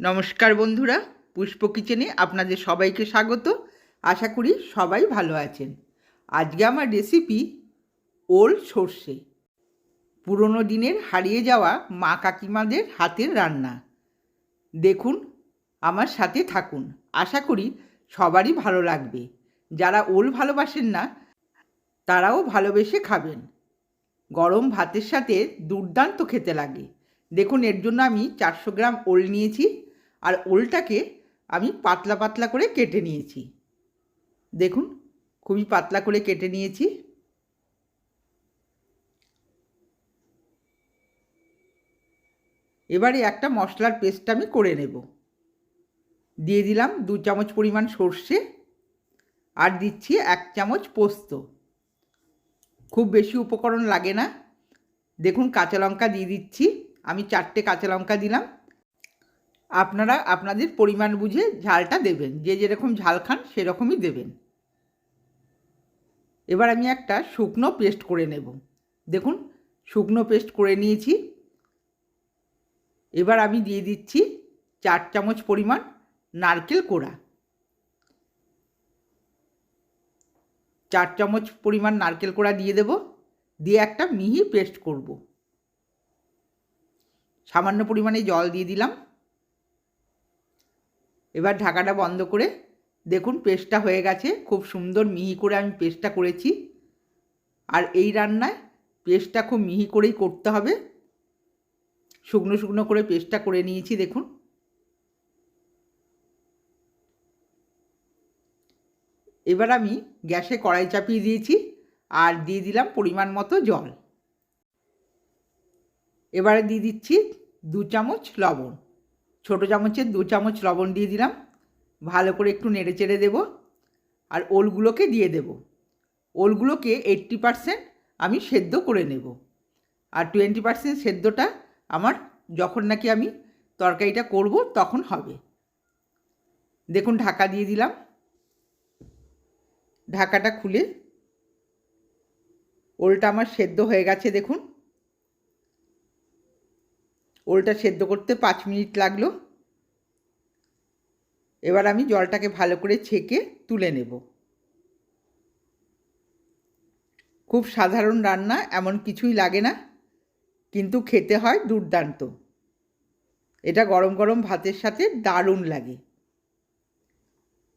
নমস্কার বন্ধুরা, পুষ্প কিচেনে আপনাদের সবাইকে স্বাগত। আশা করি সবাই ভালো আছেন। আজকে আমার রেসিপি ওল সর্ষে। পুরনো দিনের হারিয়ে যাওয়া মা কাকিমাদের হাতের রান্না। দেখুন, আমার সাথে থাকুন। আশা করি সবারই ভালো লাগবে। যারা ওল ভালোবাসেন না, তারাও ভালোবেসে খাবেন। গরম ভাতের সাথে দুর্দান্ত খেতে লাগে। দেখুন, এর জন্য আমি চারশো গ্রাম ওল নিয়েছি আর ওলটাকে আমি পাতলা পাতলা করে কেটে নিয়েছি। দেখুন, খুবই পাতলা করে কেটে নিয়েছি। এবারে একটা মশলার পেস্ট আমি করে নেব। দিয়ে দিলাম দু চামচ পরিমাণ সর্ষে আর দিচ্ছি এক চামচ পোস্ত। খুব বেশি উপকরণ লাগে না। দেখুন, কাঁচা লঙ্কা দিয়ে দিচ্ছি। আমি চারটে কাঁচা লঙ্কা দিলাম। আপনারা আপনাদের পরিমাণ বুঝে ঝালটা দেবেন। যে যেরকম ঝাল খান সেরকমই দেবেন। এবার আমি একটা শুকনো পেস্ট করে নেব। দেখুন, শুকনো পেস্ট করে নিয়েছি। এবার আমি দিয়ে দিচ্ছি চার চামচ পরিমাণ নারকেল কোড়া। চার চামচ পরিমাণ নারকেল কোড়া দিয়ে দেব। দিয়ে একটা মিহি পেস্ট করব। সামান্য পরিমাণে জল দিয়ে দিলাম। এবার ঢাকাটা বন্ধ করে দেখুন পেস্টটা হয়ে গেছে, খুব সুন্দর মিহি করে আমি পেস্টটা করেছি। আর এই রান্নায় পেস্টটা খুব মিহি করেই করতে হবে। শুকনো শুকনো করে পেস্টটা করে নিয়েছি, দেখুন। এবার আমি গ্যাসে কড়াই চাপিয়ে দিয়েছি আর দিয়ে দিলাম পরিমাণ মতো জল। এবারে দিয়ে দিচ্ছি দু চামচ লবণ। ছোটো চামচের দু চামচ লবণ দিয়ে দিলাম। ভালো করে একটু নেড়ে চেড়ে দেবো আর ওলগুলোকে দিয়ে দেব। ওলগুলোকে এইট্টি পারসেন্ট আমি সেদ্ধ করে নেব। আর টোয়েন্টি পারসেন্ট সেদ্ধটা আমার যখন নাকি আমি তরকারিটা করব তখন হবে। দেখুন ঢাকা দিয়ে দিলাম। ঢাকাটা খুলে ওলটা আমার সেদ্ধ হয়ে গেছে দেখুন। ওলটা সেদ্ধ করতে পাঁচ মিনিট লাগল। এবার আমি জলটাকে ভালো করে ছেঁকে তুলে নেব। খুব সাধারণ রান্না, এমন কিছুই লাগে না, কিন্তু খেতে হয় দুর্দান্ত। এটা গরম গরম ভাতের সাথে দারুণ লাগে।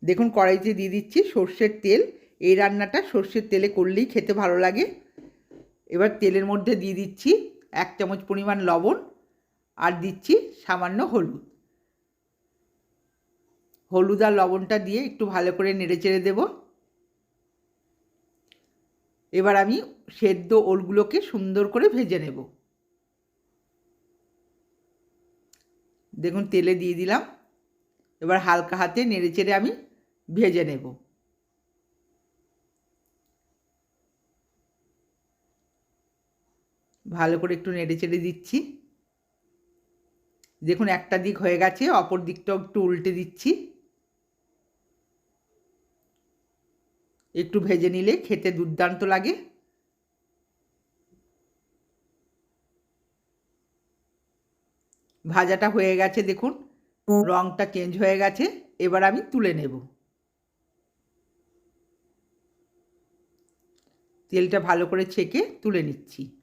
দেখুন, কড়াইতে দিয়ে দিচ্ছি সর্ষের তেল। এই রান্নাটা সর্ষের তেলে করলেই খেতে ভালো লাগে। এবার তেলের মধ্যে দিয়ে দিচ্ছি এক চামচ পরিমাণ লবণ। আর দিচ্ছি সামান্য হলুদ। হলুদ আর লবণটা দিয়ে একটু ভালো করে নেড়ে চেড়ে দেব। এবার আমি সেদ্ধ ওলগুলোকে সুন্দর করে ভেজে নেব। দেখুন, তেলে দিয়ে দিলাম। এবার হালকা হাতে নেড়ে চেড়ে আমি ভেজে নেব। ভালো করে একটু নেড়ে চেড়ে দিচ্ছি। দেখুন, একটা দিক হয়ে গেছে, অপর দিকটাও একটু উল্টে দিচ্ছি। একটু ভেজে নিলে খেতে দুর্দান্ত লাগে। ভাজাটা হয়ে গেছে, দেখুন, রংটা চেঞ্জ হয়ে গেছে, এবার আমি তুলে নেব। তেলটা ভালো করে ছেঁকে তুলে নিচ্ছি।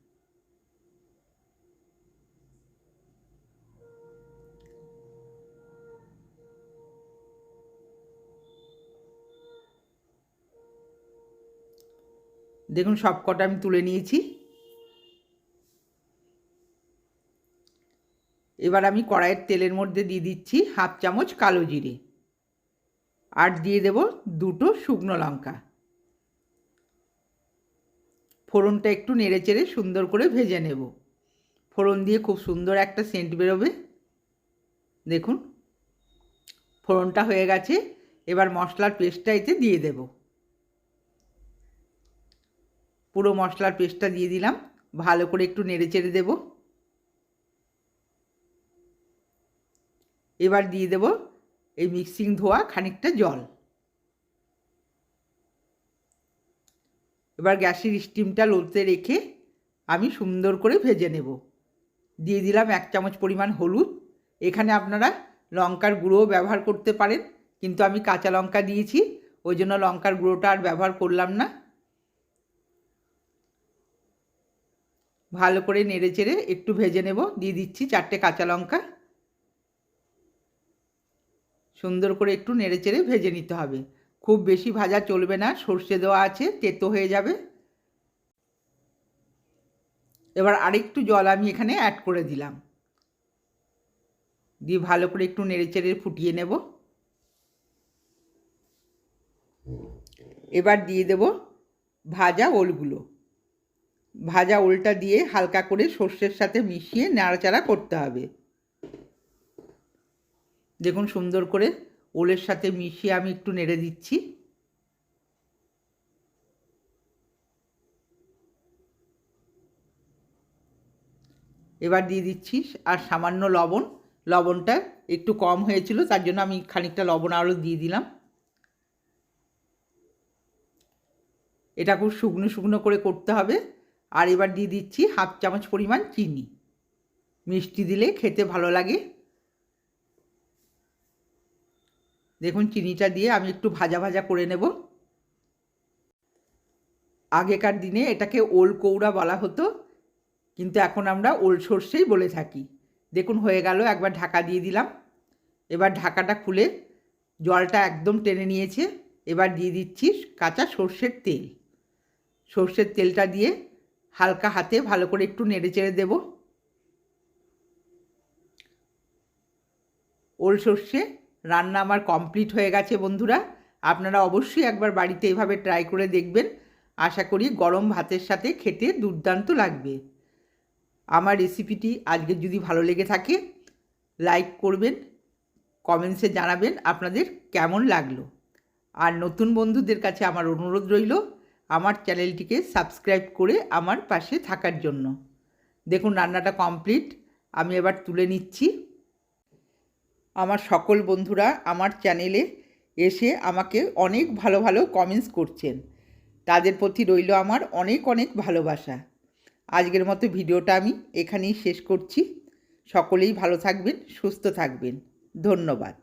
দেখুন সব কটা আমি তুলে নিয়েছি। এবার আমি কড়াইয়ের তেলের মধ্যে দিয়ে দিচ্ছি হাফ চামচ কালো জিরে। আর দিয়ে দেব দুটো শুকনো লঙ্কা। ফোড়নটা একটু নেড়ে চেড়ে সুন্দর করে ভেজে নেব। ফোড়ন দিয়ে খুব সুন্দর একটা সেন্ট বেরোবে। দেখুন, ফোড়নটা হয়ে গেছে। এবার মশলার পেস্টটা এতে দিয়ে দেবো। পুরো মশলার পেস্টটা দিয়ে দিলাম। ভালো করে একটু নেড়ে চেড়ে দেব। এবার দিয়ে দেব এই মিক্সিং ধোয়া খানিকটা জল। এবার গ্যাসের স্টিমটা লড়তে রেখে আমি সুন্দর করে ভেজে নেব। দিয়ে দিলাম এক চামচ পরিমাণ হলুদ। এখানে আপনারা লঙ্কার গুঁড়োও ব্যবহার করতে পারেন, কিন্তু আমি কাঁচা লঙ্কা দিয়েছি, ওই জন্য লঙ্কার গুঁড়োটা আর ব্যবহার করলাম না। ভালো করে নেড়ে চেড়ে একটু ভেজে নেব। দিয়ে দিচ্ছি চারটে কাঁচা লঙ্কা। সুন্দর করে একটু নেড়ে চেড়ে ভেজে নিতে হবে। খুব বেশি ভাজা চলবে না, সর্ষে দেওয়া আছে, তেতো হয়ে যাবে। এবার আরেকটু জল আমি এখানে অ্যাড করে দিলাম। দিয়ে ভালো করে একটু নেড়ে চেড়ে ফুটিয়ে নেব। এবার দিয়ে দেব ভাজা ওলগুলো। ভাজা ওলটা দিয়ে হালকা করে সর্ষের সাথে মিশিয়ে নাড়াচাড়া করতে হবে। দেখুন সুন্দর করে ওলের সাথে মিশিয়ে আমি একটু নেড়ে দিচ্ছি। এবার দিয়ে দিচ্ছি আর সামান্য লবণ। লবণটা একটু কম হয়েছিল, তার জন্য আমি খানিকটা লবণ আরও দিয়ে দিলাম। এটা খুব শুকনো শুকনো করে করতে হবে। আর এবার দিয়ে দিচ্ছি হাফ চামচ পরিমাণ চিনি। মিষ্টি দিলে খেতে ভালো লাগে। দেখুন, চিনিটা দিয়ে আমি একটু ভাজা ভাজা করে নেব। আগেকার দিনে এটাকে ওল কৌড়া বলা হতো, কিন্তু এখন আমরা ওল সর্ষেই বলে থাকি। দেখুন, হয়ে গেল, একবার ঢাকা দিয়ে দিলাম। এবার ঢাকাটা খুলে জলটা একদম টেনে নিয়েছে। এবার দিয়ে দিচ্ছি কাঁচা সর্ষের তেল। সর্ষের তেলটা দিয়ে হালকা হাতে ভালো করে একটু নেড়ে চেড়ে দেব। ওল সর্ষে রান্না আমার কমপ্লিট হয়ে গেছে বন্ধুরা। আপনারা অবশ্যই একবার বাড়িতে এভাবে ট্রাই করে দেখবেন। আশা করি গরম ভাতের সাথে খেতে দুর্দান্ত লাগবে। আমার রেসিপিটি আজকে যদি ভালো লেগে থাকে, লাইক করবেন, কমেন্টসে জানাবেন আপনাদের কেমন লাগল। আর নতুন বন্ধুদের কাছে আমার অনুরোধ রইল আমার চ্যানেলটিকে সাবস্ক্রাইব করে আমার পাশে থাকার জন্য। দেখুন, রান্নাটা কমপ্লিট। আমি এবার তুলে নিচ্ছি। আমার সকল বন্ধুরা আমার চ্যানেলে এসে আমাকে অনেক ভালো ভালো কমেন্টস করছেন। তাদের প্রতি রইল আমার অনেক অনেক ভালোবাসা। আজকের মতো ভিডিওটা আমি এখানেই শেষ করছি। সকলেই ভালো থাকবেন, সুস্থ থাকবেন। ধন্যবাদ।